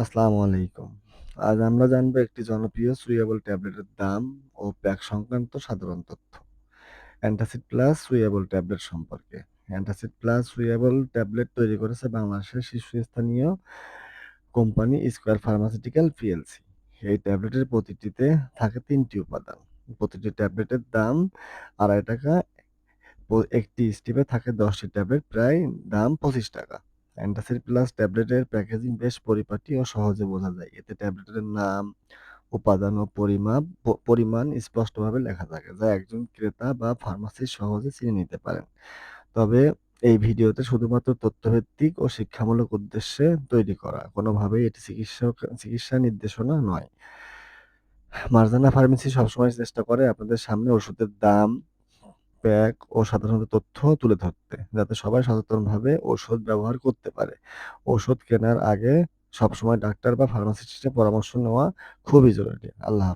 আসসালামু আলাইকুম। আজ আমরা জানব একটি জনপ্রিয় চুইয়েবল ট্যাবলেটের দাম ও প্যাক সংক্রান্ত সাধারণ তথ্য। অ্যান্টাসিড প্লাস চুইয়েবল ট্যাবলেট সম্পর্কে। অ্যান্টাসিড প্লাস চুইয়েবল ট্যাবলেট তৈরি করেছে বাংলাদেশের শীর্ষস্থানীয় কোম্পানি স্কয়ার ফার্মাসিউটিক্যাল পিএলসি। এই ট্যাবলেটের প্রতিটিতে থাকে তিনটি উপাদান। প্রতিটি ট্যাবলেটের দাম আড়াই টাকা। একটি স্টিপে থাকে দশটি ট্যাবলেট প্রায় দাম পঁচিশ টাকা। অ্যান্টাসিড প্লাস ট্যাবলেটের প্যাকেজিং বেশ পরিপাটি ও সহজে বোঝা যায়। এতে ট্যাবলেটের নাম, উপাদান ও পরিমাপ পরিমাণ স্পষ্টভাবে লেখা থাকে, যা একজন ক্রেতা বা ফার্মাসিস্ট সহজে চিনে নিতে পারেন। তবে এই ভিডিওতে শুধুমাত্র তথ্যভিত্তিক ও শিক্ষামূলক উদ্দেশ্যে তৈরি করা, কোনোভাবেই এটি চিকিৎসক, চিকিৎসা নির্দেশনা নয়। মার্জানা ফার্মেসি সবসময় চেষ্টা করে আপনাদের সামনে ওষুধের দাম প্যাক ও সাধারণত তথ্য তুলে ধরতে, যাতে সবাই সচেতনভাবে ওষুধ ব্যবহার করতে পারে। ওষুধ কেনার আগে সবসময় ডাক্তার বা ফার্মাসিস্টের পরামর্শ নেওয়া খুবই জরুরি। আল্লাহ